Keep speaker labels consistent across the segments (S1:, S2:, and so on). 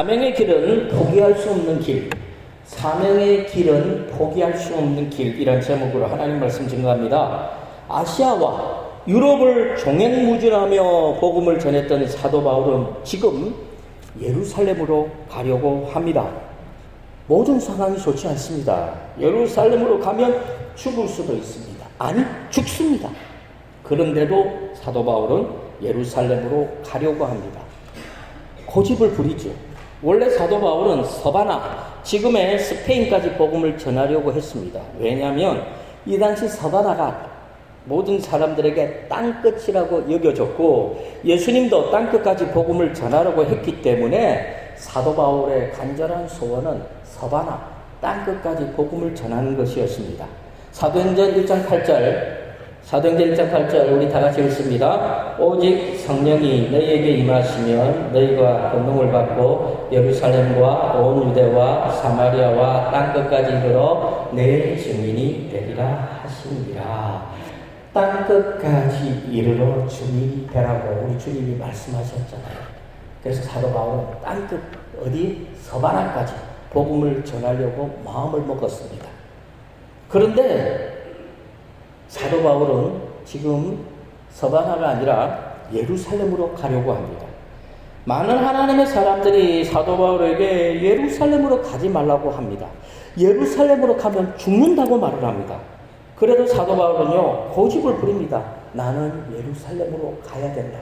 S1: 사명의 길은 포기할 수 없는 길. 사명의 길은 포기할 수 없는 길이란 제목으로 하나님 말씀 증거합니다. 아시아와 유럽을 종횡무진하며 복음을 전했던 사도 바울은 지금 예루살렘으로 가려고 합니다. 모든 상황이 좋지 않습니다. 예루살렘으로 가면 죽을 수도 있습니다. 아니, 죽습니다. 그런데도 사도 바울은 예루살렘으로 가려고 합니다. 고집을 부리죠. 원래 사도 바울은 서바나, 지금의 스페인까지 복음을 전하려고 했습니다. 왜냐하면 이 당시 서바나가 모든 사람들에게 땅끝이라고 여겨졌고 예수님도 땅끝까지 복음을 전하려고 했기 때문에 사도 바울의 간절한 소원은 서바나, 땅끝까지 복음을 전하는 것이었습니다. 사도행전 1장 8절 사도행전 1장 8절 우리 다 같이 읽습니다. 오직 성령이 너희에게 임하시면 너희가 권능을 받고 예루살렘과 온 유대와 사마리아와 땅 끝까지 이르러 내 증인이 되리라 하시니라. 땅 끝까지 이르러 주님이 되라고 우리 주님이 말씀하셨잖아요. 그래서 사도 바울은 땅 끝 어디 서바나까지 복음을 전하려고 마음을 먹었습니다. 그런데 사도 바울은 지금 서바나가 아니라 예루살렘으로 가려고 합니다. 많은 하나님의 사람들이 사도 바울에게 예루살렘으로 가지 말라고 합니다. 예루살렘으로 가면 죽는다고 말을 합니다. 그래도 사도 바울은요, 고집을 부립니다. 나는 예루살렘으로 가야 된다.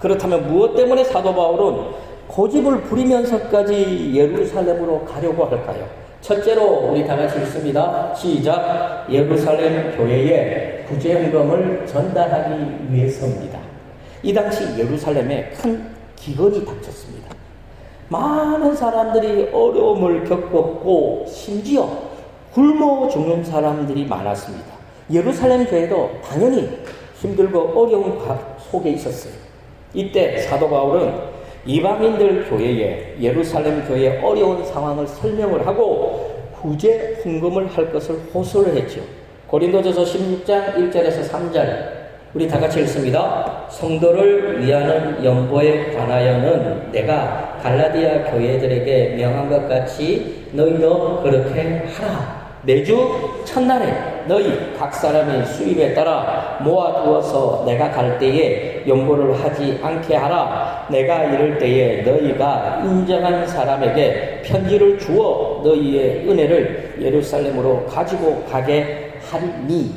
S1: 그렇다면 무엇 때문에 사도 바울은 고집을 부리면서까지 예루살렘으로 가려고 할까요? 첫째로 우리 다 같이 읽습니다. 시작. 예루살렘 교회에 구제헌금을 전달하기 위해서입니다. 이 당시 예루살렘에 큰 기근이 닥쳤습니다. 많은 사람들이 어려움을 겪었고 심지어 굶어 죽는 사람들이 많았습니다. 예루살렘 교회도 당연히 힘들고 어려운 속에 있었어요. 이때 사도 바울은 이방인들 교회에 예루살렘 교회의 어려운 상황을 설명을 하고 구제 헌금을 할 것을 호소를 했죠. 고린도전서 16장 1절에서 3절 우리 다 같이 읽습니다. 성도를 위하는 연보에 관하여는 내가 갈라디아 교회들에게 명한 것 같이 너희도 그렇게 하라. 매주 첫날에 너희 각 사람의 수입에 따라 모아두어서 내가 갈 때에 연보를 하지 않게 하라. 내가 이럴 때에 너희가 인정한 사람에게 편지를 주어 너희의 은혜를 예루살렘으로 가지고 가게 하리니.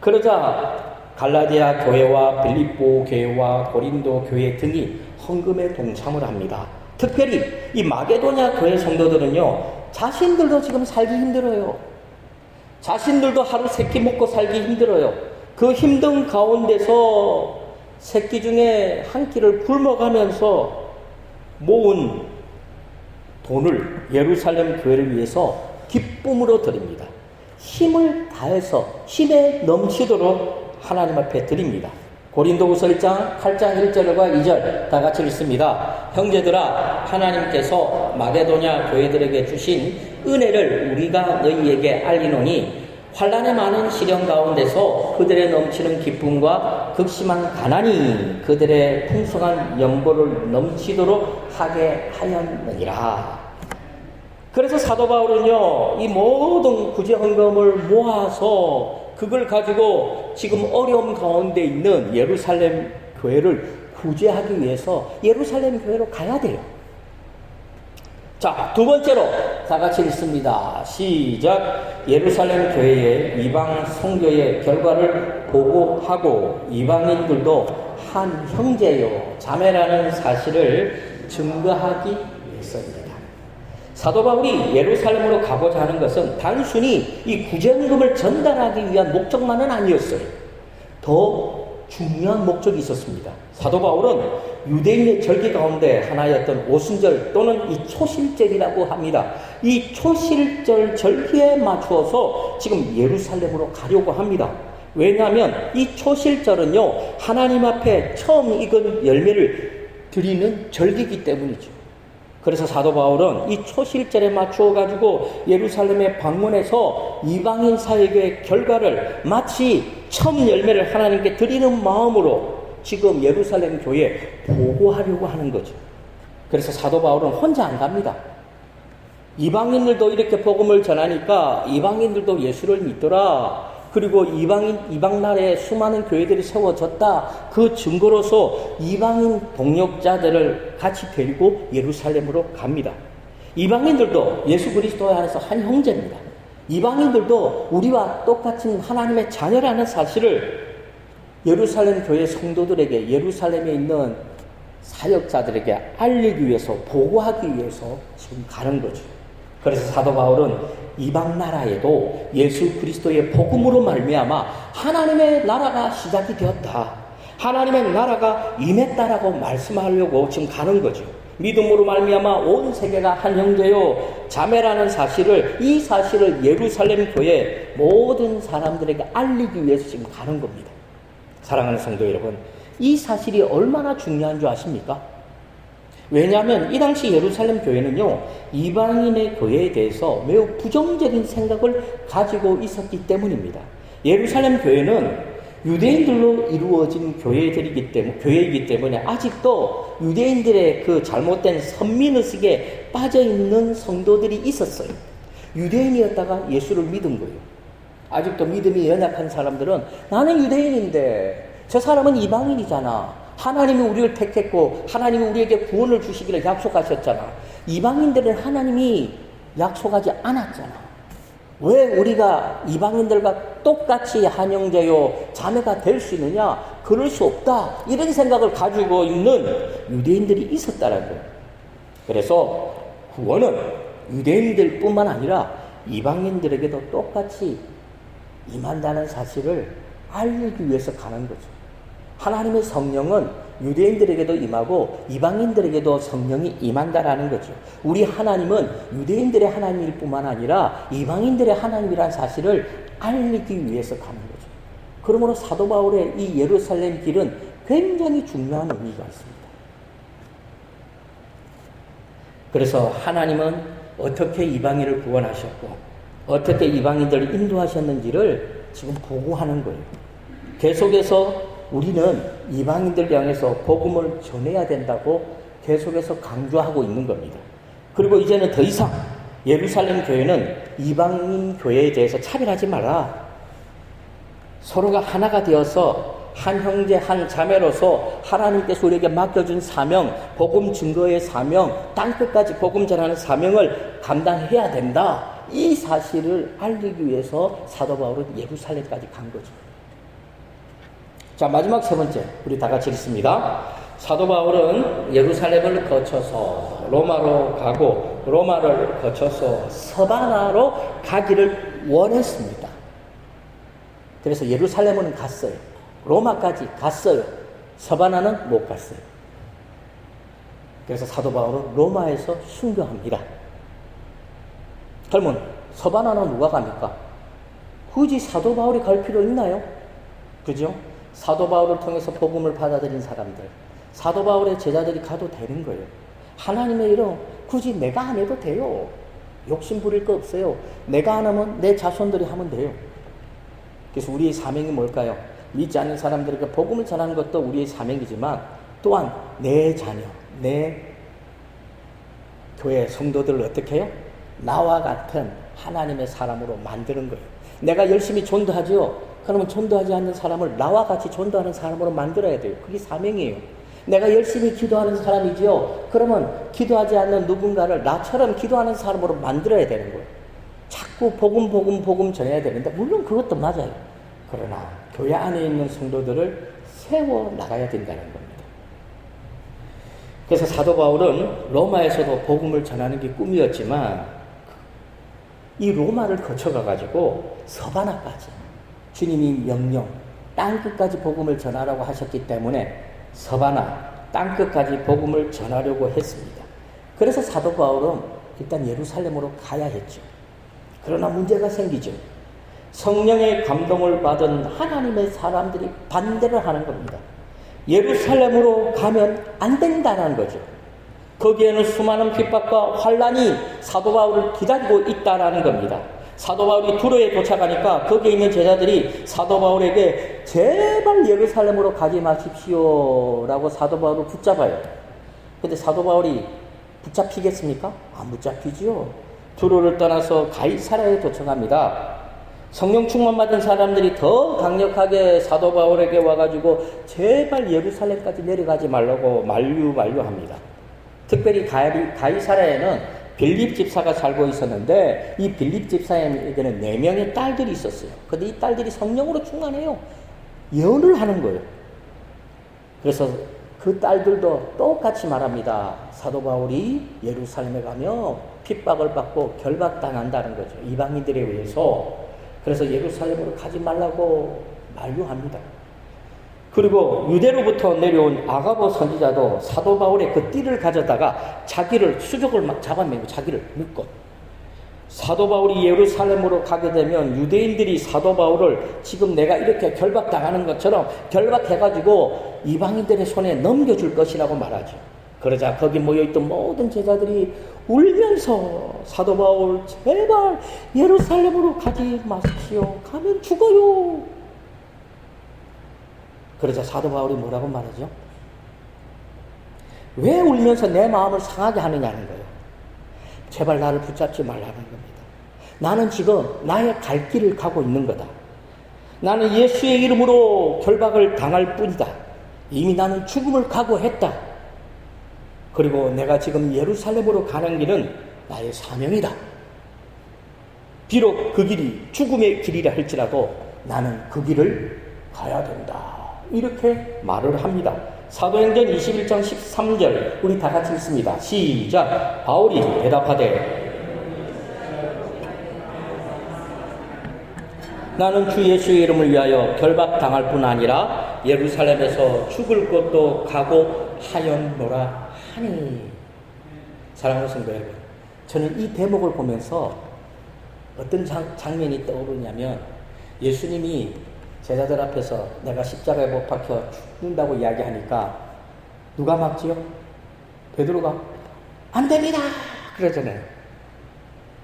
S1: 그러자 갈라디아 교회와 빌립보 교회와 고린도 교회 등이 헌금에 동참을 합니다. 특별히 이 마게도냐 교회 성도들은요, 자신들도 지금 살기 힘들어요. 자신들도 하루 세끼 먹고 살기 힘들어요. 그 힘든 가운데서 새끼 중에 한 끼를 굶어가면서 모은 돈을 예루살렘 교회를 위해서 기쁨으로 드립니다. 힘을 다해서 힘에 넘치도록 하나님 앞에 드립니다. 고린도후서 1장 8장 1절과 2절 다 같이 읽습니다. 형제들아 하나님께서 마게도냐 교회들에게 주신 은혜를 우리가 너희에게 알리노니 환란의 많은 시련 가운데서 그들의 넘치는 기쁨과 극심한 가난이 그들의 풍성한 연보를 넘치도록 하게 하였느니라. 그래서 사도 바울은요, 이 모든 구제 헌금을 모아서 그걸 가지고 지금 어려움 가운데 있는 예루살렘 교회를 구제하기 위해서 예루살렘 교회로 가야 돼요. 자, 두 번째로 다 같이 읽습니다. 시작. 예루살렘 교회의 이방 성교의 결과를 보고하고 이방인들도 한 형제요, 자매라는 사실을 증거하기 위해서입니다. 사도 바울이 예루살렘으로 가고자 하는 것은 단순히 이 구제금을 전달하기 위한 목적만은 아니었어요. 더 중요한 목적이 있었습니다. 사도 바울은 유대인의 절기 가운데 하나였던 오순절 또는 이 초실절이라고 합니다. 이 초실절 절기에 맞추어서 지금 예루살렘으로 가려고 합니다. 왜냐하면 이 초실절은요, 하나님 앞에 처음 익은 열매를 드리는 절기이기 때문이죠. 그래서 사도 바울은 이 초실절에 맞추어 가지고 예루살렘에 방문해서 이방인 사역의 결과를 마치 처음 열매를 하나님께 드리는 마음으로 지금 예루살렘 교회에 보고하려고 하는 거죠. 그래서 사도 바울은 혼자 안 갑니다. 이방인들도 이렇게 복음을 전하니까 이방인들도 예수를 믿더라. 그리고 이방인, 이방 나라에 수많은 교회들이 세워졌다. 그 증거로서 이방인 동력자들을 같이 데리고 예루살렘으로 갑니다. 이방인들도 예수 그리스도 안에서 한 형제입니다. 이방인들도 우리와 똑같은 하나님의 자녀라는 사실을 예루살렘 교회 성도들에게 예루살렘에 있는 사역자들에게 알리기 위해서 보고하기 위해서 지금 가는 거죠. 그래서 사도 바울은 이방 나라에도 예수 그리스도의 복음으로 말미암아 하나님의 나라가 시작이 되었다. 하나님의 나라가 임했다라고 말씀하려고 지금 가는 거죠. 믿음으로 말미암아 온 세계가 한 형제요 자매라는 사실을 이 사실을 예루살렘 교회 모든 사람들에게 알리기 위해서 지금 가는 겁니다. 사랑하는 성도 여러분, 이 사실이 얼마나 중요한 줄 아십니까? 왜냐하면 이 당시 예루살렘 교회는요, 이방인의 교회에 대해서 매우 부정적인 생각을 가지고 있었기 때문입니다. 예루살렘 교회는 유대인들로 이루어진 교회들이기 때문에, 교회이기 때문에 아직도 유대인들의 그 잘못된 선민의식에 빠져있는 성도들이 있었어요. 유대인이었다가 예수를 믿은 거예요. 아직도 믿음이 연약한 사람들은 나는 유대인인데 저 사람은 이방인이잖아. 하나님이 우리를 택했고 하나님이 우리에게 구원을 주시기를 약속하셨잖아. 이방인들은 하나님이 약속하지 않았잖아. 왜 우리가 이방인들과 똑같이 한영제요 자매가 될 수 있느냐? 그럴 수 없다. 이런 생각을 가지고 있는 유대인들이 있었다는 거예요. 그래서 구원은 유대인들뿐만 아니라 이방인들에게도 똑같이 임한다는 사실을 알리기 위해서 가는 거죠. 하나님의 성령은 유대인들에게도 임하고 이방인들에게도 성령이 임한다라는 거죠. 우리 하나님은 유대인들의 하나님일 뿐만 아니라 이방인들의 하나님이라는 사실을 알리기 위해서 가는 거죠. 그러므로 사도 바울의 이 예루살렘 길은 굉장히 중요한 의미가 있습니다. 그래서 하나님은 어떻게 이방인을 구원하셨고 어떻게 이방인들을 인도하셨는지를 지금 보고하는 거예요. 계속해서 우리는 이방인들 향해서 복음을 전해야 된다고 계속해서 강조하고 있는 겁니다. 그리고 이제는 더 이상 예루살렘 교회는 이방인 교회에 대해서 차별하지 마라. 서로가 하나가 되어서 한 형제 한 자매로서 하나님께서 우리에게 맡겨준 사명, 복음 증거의 사명, 땅 끝까지 복음 전하는 사명을 감당해야 된다. 이 사실을 알리기 위해서 사도 바울은 예루살렘까지 간 거죠. 자, 마지막 세 번째. 우리 다 같이 읽습니다. 사도 바울은 예루살렘을 거쳐서 로마로 가고 로마를 거쳐서 서바나로 가기를 원했습니다. 그래서 예루살렘은 갔어요. 로마까지 갔어요. 서바나는 못 갔어요. 그래서 사도 바울은 로마에서 순교합니다. 그러면 서바나는 누가 갑니까? 굳이 사도 바울이 갈 필요 있나요? 그죠? 사도 바울을 통해서 복음을 받아들인 사람들, 사도 바울의 제자들이 가도 되는 거예요. 하나님의 일은 굳이 내가 안 해도 돼요. 욕심 부릴 거 없어요. 내가 안 하면 내 자손들이 하면 돼요. 그래서 우리의 사명이 뭘까요? 믿지 않는 사람들에게 복음을 전하는 것도 우리의 사명이지만 또한 내 자녀, 내 교회 성도들을 어떻게 해요? 나와 같은 하나님의 사람으로 만드는 거예요. 내가 열심히 존도하지요. 그러면 전도하지 않는 사람을 나와 같이 전도하는 사람으로 만들어야 돼요. 그게 사명이에요. 내가 열심히 기도하는 사람이지요. 그러면 기도하지 않는 누군가를 나처럼 기도하는 사람으로 만들어야 되는 거예요. 자꾸 복음, 복음, 복음 전해야 되는데, 물론 그것도 맞아요. 그러나 교회 안에 있는 성도들을 세워 나가야 된다는 겁니다. 그래서 사도 바울은 로마에서도 복음을 전하는 게 꿈이었지만, 이 로마를 거쳐가가지고 서바나까지 주님이 명령, 땅끝까지 복음을 전하라고 하셨기 때문에 서바나, 땅끝까지 복음을 전하려고 했습니다. 그래서 사도 바울은 일단 예루살렘으로 가야 했죠. 그러나 문제가 생기죠. 성령의 감동을 받은 하나님의 사람들이 반대를 하는 겁니다. 예루살렘으로 가면 안 된다는 거죠. 거기에는 수많은 핍박과 환란이 사도 바울을 기다리고 있다라는 겁니다. 사도 바울이 두로에 도착하니까 거기에 있는 제자들이 사도 바울에게 제발 예루살렘으로 가지 마십시오라고 사도 바울을 붙잡아요. 근데 사도 바울이 붙잡히겠습니까? 안 붙잡히지요. 두로를 떠나서 가이사라에 도착합니다. 성령 충만 받은 사람들이 더 강력하게 사도 바울에게 와가지고 제발 예루살렘까지 내려가지 말라고 만류 만류합니다. 특별히 가이, 가이사라에는 빌립 집사가 살고 있었는데 이 빌립 집사에게는 네 명의 딸들이 있었어요. 근데 이 딸들이 성령으로 충만해요. 예언을 하는 거예요. 그래서 그 딸들도 똑같이 말합니다. 사도 바울이 예루살렘에 가며 핍박을 받고 결박당한다는 거죠. 이방인들에 의해서. 그래서 예루살렘으로 가지 말라고 만류합니다. 그리고 유대로부터 내려온 아가보 선지자도 사도 바울의 그 띠를 가져다가 자기를 수족을 막 잡아매고 자기를 묶고 사도 바울이 예루살렘으로 가게 되면 유대인들이 사도 바울을 지금 내가 이렇게 결박당하는 것처럼 결박해가지고 이방인들의 손에 넘겨줄 것이라고 말하죠. 그러자 거기 모여있던 모든 제자들이 울면서 사도 바울 제발 예루살렘으로 가지 마십시오. 가면 죽어요. 그러자 사도 바울이 뭐라고 말하죠? 왜 울면서 내 마음을 상하게 하느냐는 거예요. 제발 나를 붙잡지 말라는 겁니다. 나는 지금 나의 갈 길을 가고 있는 거다. 나는 예수의 이름으로 결박을 당할 뿐이다. 이미 나는 죽음을 각오했다. 그리고 내가 지금 예루살렘으로 가는 길은 나의 사명이다. 비록 그 길이 죽음의 길이라 할지라도 나는 그 길을 가야 된다. 이렇게 말을 합니다. 사도행전 21장 13절 우리 다 같이 읽습니다. 시작. 바울이 대답하되 나는 주 예수의 이름을 위하여 결박당할 뿐 아니라 예루살렘에서 죽을 곳도 가고 하였노라 하니 사랑하는 성도 여러분 저는 이 대목을 보면서 어떤 장, 장면이 떠오르냐면 예수님이 제자들 앞에서 내가 십자가에 못 박혀 죽는다고 이야기하니까 누가 막지요? 베드로가 안 됩니다 그러잖아요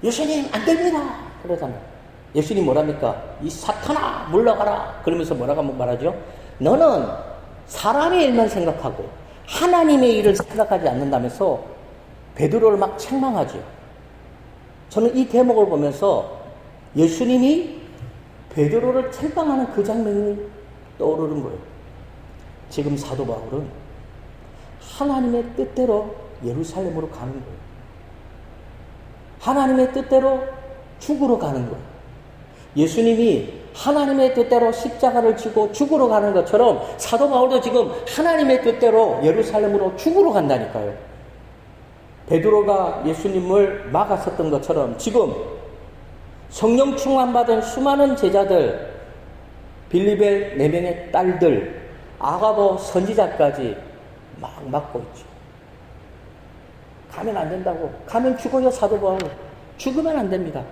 S1: 예수님 안 됩니다 그러잖아요 예수님 뭐랍니까? 이 사탄아 물러가라 그러면서 뭐라고 말하죠? 너는 사람의 일만 생각하고 하나님의 일을 생각하지 않는다면서 베드로를 막 책망하죠. 저는 이 대목을 보면서 예수님이 베드로를 책망하는 그 장면이 떠오르는 거예요. 지금 사도 바울은 하나님의 뜻대로 예루살렘으로 가는 거예요. 하나님의 뜻대로 죽으러 가는 거예요. 예수님이 하나님의 뜻대로 십자가를 지고 죽으러 가는 것처럼 사도 바울도 지금 하나님의 뜻대로 예루살렘으로 죽으러 간다니까요. 베드로가 예수님을 막았었던 것처럼 지금 성령 충만받은 수많은 제자들, 빌립의 네 명의 딸들, 아가보 선지자까지 막 막고 있죠. 가면 안 된다고. 가면 죽어요, 사도 바울. 죽으면 안 됩니다.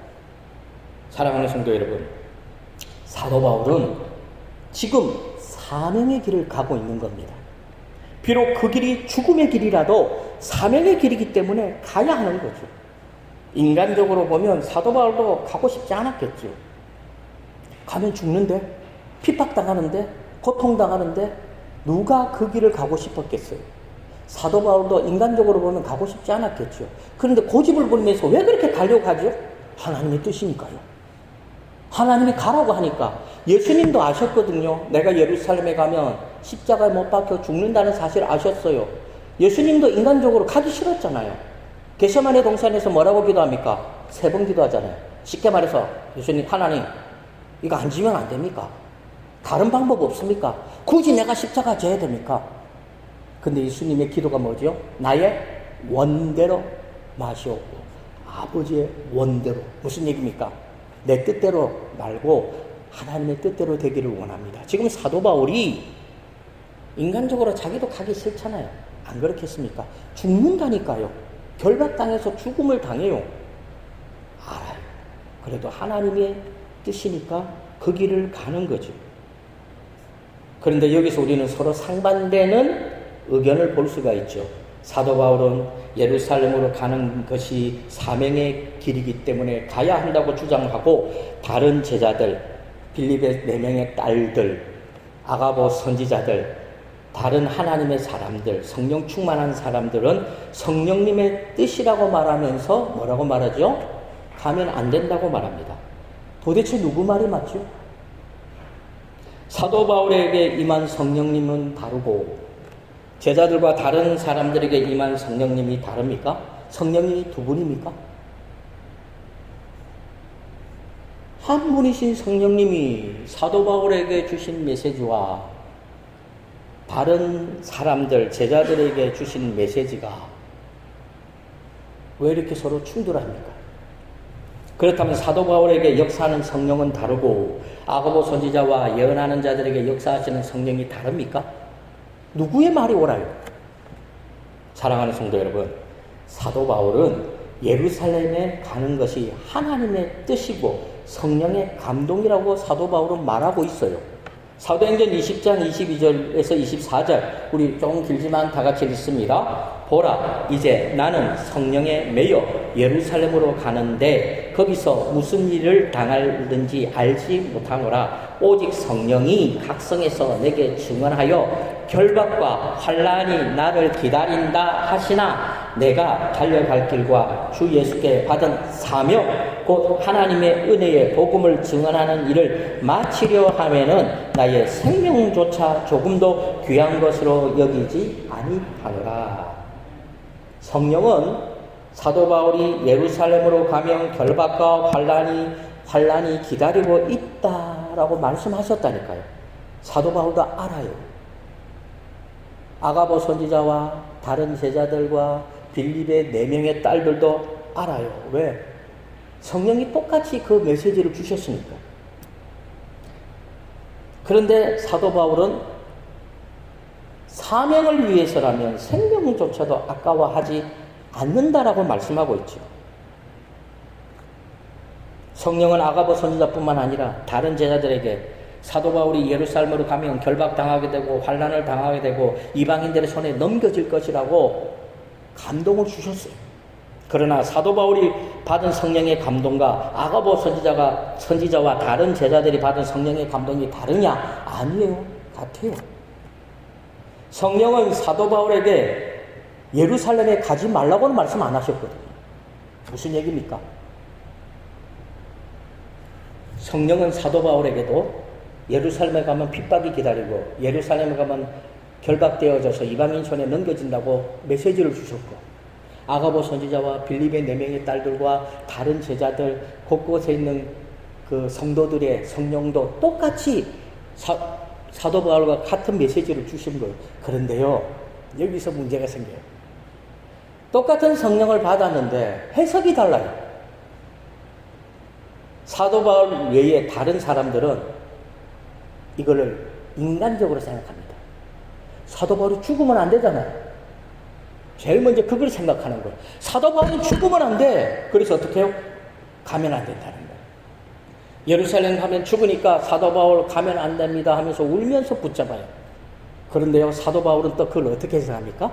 S1: 사랑하는 성도 여러분, 사도 바울은 지금 사명의 길을 가고 있는 겁니다. 비록 그 길이 죽음의 길이라도 사명의 길이기 때문에 가야 하는 거죠. 인간적으로 보면 사도 바울도 가고 싶지 않았겠죠. 가면 죽는데, 핍박당하는데, 고통당하는데, 누가 그 길을 가고 싶었겠어요? 사도 바울도 인간적으로 보면 가고 싶지 않았겠죠. 그런데 고집을 부리면서 왜 그렇게 가려고 하죠? 하나님의 뜻이니까요. 하나님이 가라고 하니까 예수님도 아셨거든요. 내가 예루살렘에 가면 십자가에 못 박혀 죽는다는 사실을 아셨어요. 예수님도 인간적으로 가기 싫었잖아요. 게셔만의 동산에서 뭐라고 기도합니까? 세 번 기도하잖아요. 쉽게 말해서 예수님 하나님 이거 안 지면 안 됩니까? 다른 방법 없습니까? 굳이 내가 십자가 져야 됩니까? 근데 예수님의 기도가 뭐죠? 나의 원대로 마시옵고 아버지의 원대로 무슨 얘기입니까? 내 뜻대로 말고 하나님의 뜻대로 되기를 원합니다. 지금 사도 바울이 인간적으로 자기도 가기 싫잖아요. 안 그렇겠습니까? 죽는다니까요. 결박당해서 죽음을 당해요. 알아요. 그래도 하나님의 뜻이니까 그 길을 가는 거죠. 그런데 여기서 우리는 서로 상반되는 의견을 볼 수가 있죠. 사도 바울은 예루살렘으로 가는 것이 사명의 길이기 때문에 가야 한다고 주장하고 다른 제자들 빌립의 네 명의 딸들 아가보 선지자들 다른 하나님의 사람들, 성령 충만한 사람들은 성령님의 뜻이라고 말하면서 뭐라고 말하죠? 가면 안 된다고 말합니다. 도대체 누구 말이 맞죠? 사도 바울에게 임한 성령님은 다르고 제자들과 다른 사람들에게 임한 성령님이 다릅니까? 성령님이 두 분입니까? 한 분이신 성령님이 사도 바울에게 주신 메시지와 다른 사람들, 제자들에게 주신 메시지가 왜 이렇게 서로 충돌합니까? 그렇다면 사도 바울에게 역사하는 성령은 다르고 아고보 선지자와 예언하는 자들에게 역사하시는 성령이 다릅니까? 누구의 말이 옳아요? 사랑하는 성도 여러분, 사도 바울은 예루살렘에 가는 것이 하나님의 뜻이고 성령의 감동이라고 사도 바울은 말하고 있어요. 사도행전 20장 22절에서 24절 우리 조금 길지만 다 같이 읽습니다. 보라 이제 나는 성령에 매여 예루살렘으로 가는데 거기서 무슨 일을 당할는지 알지 못하노라 오직 성령이 각성해서 내게 증언하여 결박과 환란이 나를 기다린다 하시나 내가 달려갈 길과 주 예수께 받은 사명 곧 하나님의 은혜의 복음을 증언하는 일을 마치려 하면은 나의 생명조차 조금도 귀한 것으로 여기지 아니하노라. 성령은 사도 바울이 예루살렘으로 가면 결박과 환란이 환란이 기다리고 있다라고 말씀하셨다니까요. 사도 바울도 알아요. 아가보 선지자와 다른 제자들과 빌립의 네 명의 딸들도 알아요. 왜? 성령이 똑같이 그 메시지를 주셨으니까. 그런데 사도 바울은 사명을 위해서라면 생명조차도 아까워하지 않는다라고 말씀하고 있죠. 성령은 아가보 선지자뿐만 아니라 다른 제자들에게 사도 바울이 예루살렘으로 가면 결박당하게 되고 환란을 당하게 되고 이방인들의 손에 넘겨질 것이라고 감동을 주셨어요. 그러나 사도 바울이 받은 성령의 감동과 아가보 선지자가 선지자와 다른 제자들이 받은 성령의 감동이 다르냐? 아니에요. 같아요. 성령은 사도 바울에게 예루살렘에 가지 말라고는 말씀 안 하셨거든요. 무슨 얘기입니까? 성령은 사도 바울에게도 예루살렘에 가면 핍박이 기다리고 예루살렘에 가면 결박되어져서 이방인 손에 넘겨진다고 메시지를 주셨고 아가보 선지자와 빌립의 네 명의 딸들과 다른 제자들 곳곳에 있는 그 성도들의 성령도 똑같이 사, 사도 바울과 같은 메시지를 주신 거예요. 그런데요, 여기서 문제가 생겨요. 똑같은 성령을 받았는데 해석이 달라요. 사도 바울 외에 다른 사람들은 이거를 인간적으로 생각합니다. 사도 바울이 죽으면 안 되잖아요. 제일 먼저 그걸 생각하는 거예요. 사도 바울은 죽으면 안 돼. 그래서 어떻게 해요? 가면 안 된다는 거예요. 예루살렘 가면 죽으니까 사도 바울 가면 안 됩니다 하면서 울면서 붙잡아요. 그런데요, 사도 바울은 또 그걸 어떻게 생각합니까?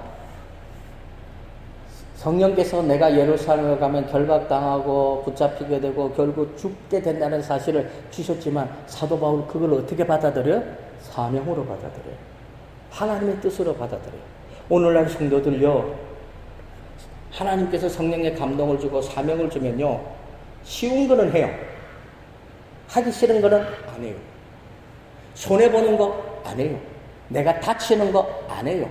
S1: 성령께서 내가 예루살렘에 가면 결박당하고 붙잡히게 되고 결국 죽게 된다는 사실을 주셨지만 사도 바울 그걸 어떻게 받아들여요? 사명으로 받아들여요. 하나님의 뜻으로 받아들여요. 오늘날 성도들요, 하나님께서 성령의 감동을 주고 사명을 주면요, 쉬운 거는 해요. 하기 싫은 거는 안 해요. 손해보는 거 안 해요. 내가 다치는 거 안 해요.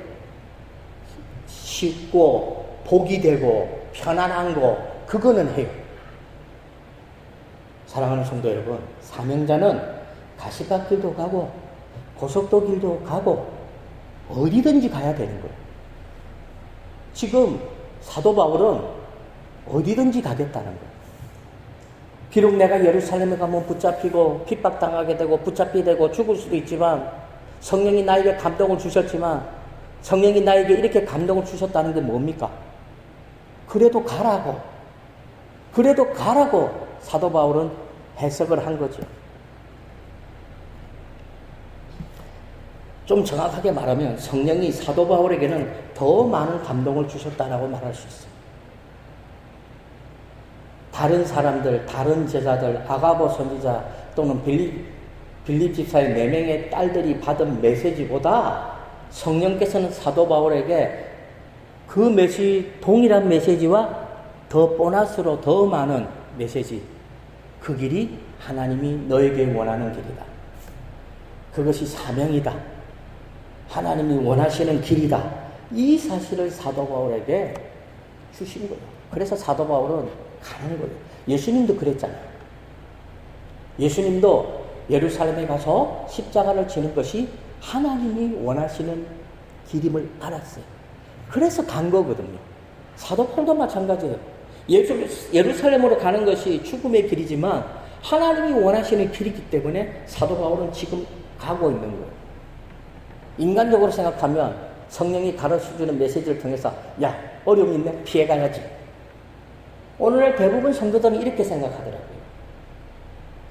S1: 쉽고, 복이 되고, 편안한 거, 그거는 해요. 사랑하는 성도 여러분, 사명자는 가시밭길도 가고, 고속도 길도 가고, 어디든지 가야 되는 거예요. 지금 사도 바울은 어디든지 가겠다는 거예요. 비록 내가 예루살렘에 가면 붙잡히고 핍박당하게 되고 붙잡히게 되고 죽을 수도 있지만 성령이 나에게 감동을 주셨지만 성령이 나에게 이렇게 감동을 주셨다는 게 뭡니까? 그래도 가라고. 그래도 가라고 사도 바울은 해석을 한 거죠. 좀 정확하게 말하면 성령이 사도 바울에게는 더 많은 감동을 주셨다라고 말할 수 있어요. 다른 사람들, 다른 제자들, 아가보 선지자 또는 빌립, 빌립 집사의 네 명의 딸들이 받은 메시지보다 성령께서는 사도 바울에게 그 메시 동일한 메시지와 더 보너스로 더 많은 메시지 그 길이 하나님이 너에게 원하는 길이다. 그것이 사명이다. 하나님이 원하시는 길이다. 이 사실을 사도 바울에게 주신 거예요. 그래서 사도 바울은 가는 거예요. 예수님도 그랬잖아요. 예수님도 예루살렘에 가서 십자가를 지는 것이 하나님이 원하시는 길임을 알았어요. 그래서 간 거거든요. 사도 폴도 마찬가지예요. 예루살렘으로 가는 것이 죽음의 길이지만 하나님이 원하시는 길이기 때문에 사도 바울은 지금 가고 있는 거예요. 인간적으로 생각하면 성령이 가르쳐주는 메시지를 통해서 야 어려움이 있네 피해가야지. 오늘날 대부분 성도들은 이렇게 생각하더라고요.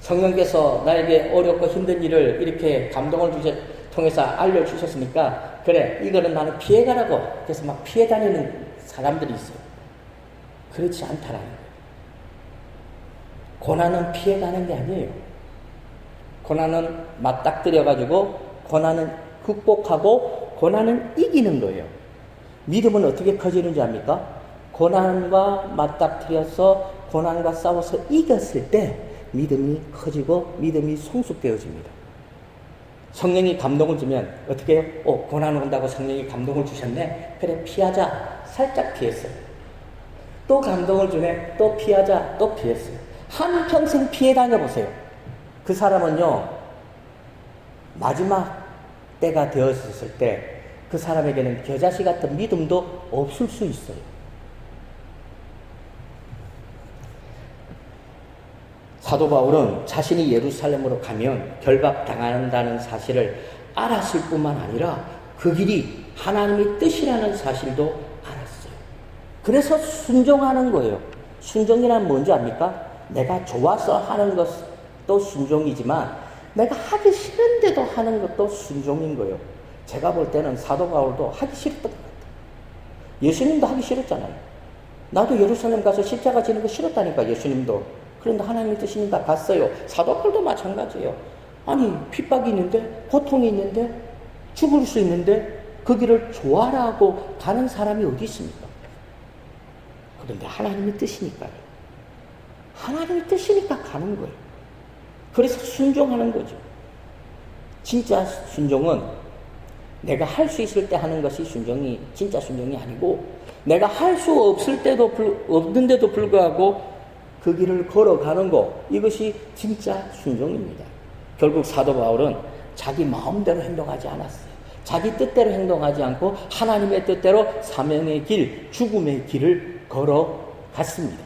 S1: 성령께서 나에게 어렵고 힘든 일을 이렇게 감동을 주셔, 통해서 알려주셨으니까 그래 이거는 나는 피해가라고 그래서 막 피해 다니는 사람들이 있어요. 그렇지 않다라는. 고난은 피해가는 게 아니에요. 고난은 맞닥뜨려가지고 고난은 극복하고 고난은 이기는 거예요. 믿음은 어떻게 커지는지 압니까? 고난과 맞닥뜨려서 고난과 싸워서 이겼을 때 믿음이 커지고 믿음이 성숙되어집니다. 성령이 감동을 주면 어떻게 해요? 어, 고난 온다고 성령이 감동을 주셨네? 그래, 피하자. 살짝 피했어요. 또 감동을 주네? 또 피하자. 또 피했어요. 한평생 피해 다녀보세요. 그 사람은요, 마지막 때가 되었을 때 그 사람에게는 겨자씨 같은 믿음도 없을 수 있어요. 사도 바울은 자신이 예루살렘으로 가면 결박당한다는 사실을 알았을 뿐만 아니라 그 길이 하나님의 뜻이라는 사실도 알았어요. 그래서 순종하는 거예요. 순종이란 뭔지 압니까? 내가 좋아서 하는 것도 순종이지만 내가 하기 싫은데도 하는 것도 순종인 거예요. 제가 볼 때는 사도 바울도 하기 싫었던 것 같아요. 예수님도 하기 싫었잖아요. 나도 예루살렘 가서 십자가 지는 거 싫었다니까 예수님도. 그런데 하나님의 뜻이니까 갔어요. 사도 바울도 마찬가지예요. 아니 핍박이 있는데 고통이 있는데 죽을 수 있는데 그 길을 좋아라고 가는 사람이 어디 있습니까? 그런데 하나님의 뜻이니까요. 하나님의 뜻이니까 가는 거예요. 그래서 순종하는 거죠. 진짜 순종은 내가 할 수 있을 때 하는 것이 순종이 진짜 순종이 아니고 내가 할 수 없을 때도 불, 없는데도 불구하고 그 길을 걸어가는 것 이것이 진짜 순종입니다. 결국 사도 바울은 자기 마음대로 행동하지 않았어요. 자기 뜻대로 행동하지 않고 하나님의 뜻대로 사명의 길, 죽음의 길을 걸어갔습니다.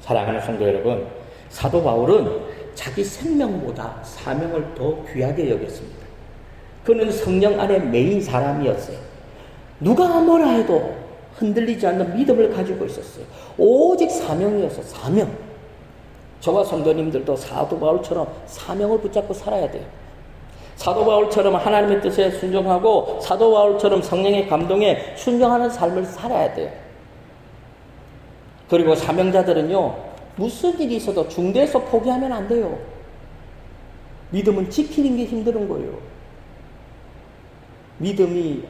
S1: 사랑하는 성도 여러분, 사도 바울은 자기 생명보다 사명을 더 귀하게 여겼습니다. 그는 성령 안에 메인 사람이었어요. 누가 뭐라 해도 흔들리지 않는 믿음을 가지고 있었어요. 오직 사명이었어, 사명. 저와 성도님들도 사도 바울처럼 사명을 붙잡고 살아야 돼요. 사도 바울처럼 하나님의 뜻에 순종하고 사도 바울처럼 성령의 감동에 순종하는 삶을 살아야 돼요. 그리고 사명자들은요, 무슨 일이 있어도 중대에서 포기하면 안 돼요. 믿음은 지키는 게 힘든 거예요. 믿음이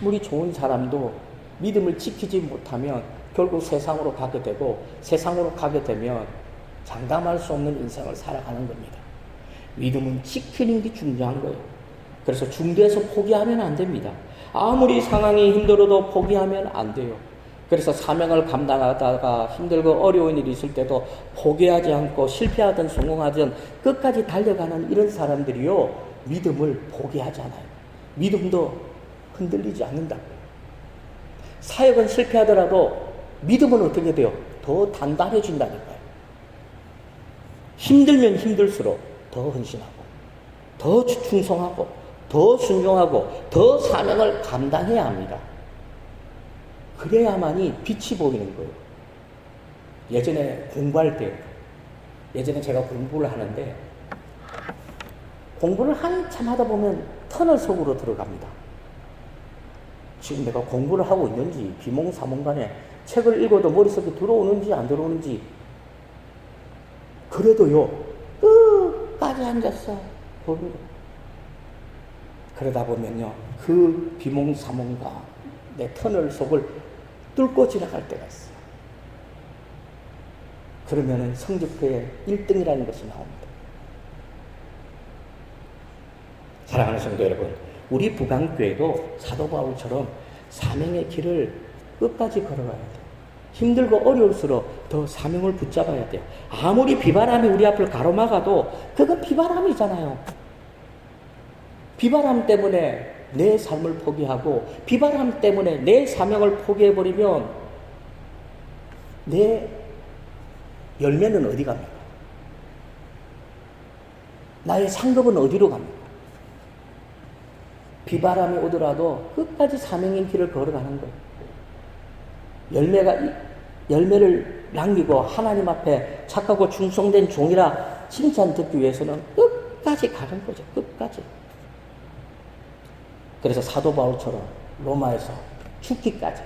S1: 아무리 좋은 사람도 믿음을 지키지 못하면 결국 세상으로 가게 되고 세상으로 가게 되면 장담할 수 없는 인생을 살아가는 겁니다. 믿음은 지키는 게 중요한 거예요. 그래서 중대에서 포기하면 안 됩니다. 아무리 상황이 힘들어도 포기하면 안 돼요. 그래서 사명을 감당하다가 힘들고 어려운 일이 있을 때도 포기하지 않고 실패하든 성공하든 끝까지 달려가는 이런 사람들이요. 믿음을 포기하지 않아요. 믿음도 흔들리지 않는다고요. 사역은 실패하더라도 믿음은 어떻게 돼요? 더 단단해진다니까요. 힘들면 힘들수록 더 헌신하고, 더 충성하고, 더 순종하고, 더 사명을 감당해야 합니다. 그래야만이 빛이 보이는 거예요. 예전에 공부할 때, 예전에 제가 공부를 하는데, 공부를 한참 하다 보면 터널 속으로 들어갑니다. 지금 내가 공부를 하고 있는지, 비몽사몽간에 책을 읽어도 머릿속에 들어오는지 안 들어오는지, 그래도요, 끝까지 앉았어. 보는 그러다 보면요, 그 비몽사몽과 내 터널 속을 뚫고 지나갈 때가 있어요. 그러면은 성적표에 1등이라는 것이 나옵니다. 사랑하는 성도 여러분, 우리 부강교회도 사도 바울처럼 사명의 길을 끝까지 걸어가야 돼요. 힘들고 어려울수록 더 사명을 붙잡아야 돼요. 아무리 비바람이 우리 앞을 가로막아도 그건 비바람이잖아요. 비바람 때문에 내 삶을 포기하고 비바람 때문에 내 사명을 포기해버리면 내 열매는 어디 갑니까? 나의 상급은 어디로 갑니까? 비바람이 오더라도 끝까지 사명의 길을 걸어가는 거예요. 열매가 열매를 남기고 하나님 앞에 착하고 충성된 종이라 칭찬 듣기 위해서는 끝까지 가는 거죠. 끝까지. 그래서 사도 바울처럼 로마에서 죽기까지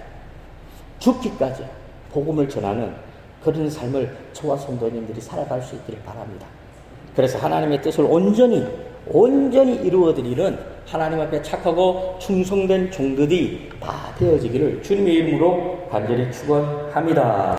S1: 죽기까지 복음을 전하는 그런 삶을 저와 성도님들이 살아갈 수 있기를 바랍니다. 그래서 하나님의 뜻을 온전히 온전히 이루어드리는 하나님 앞에 착하고 충성된 종들이 다 되어지기를 주님의 이름으로 간절히 축원합니다.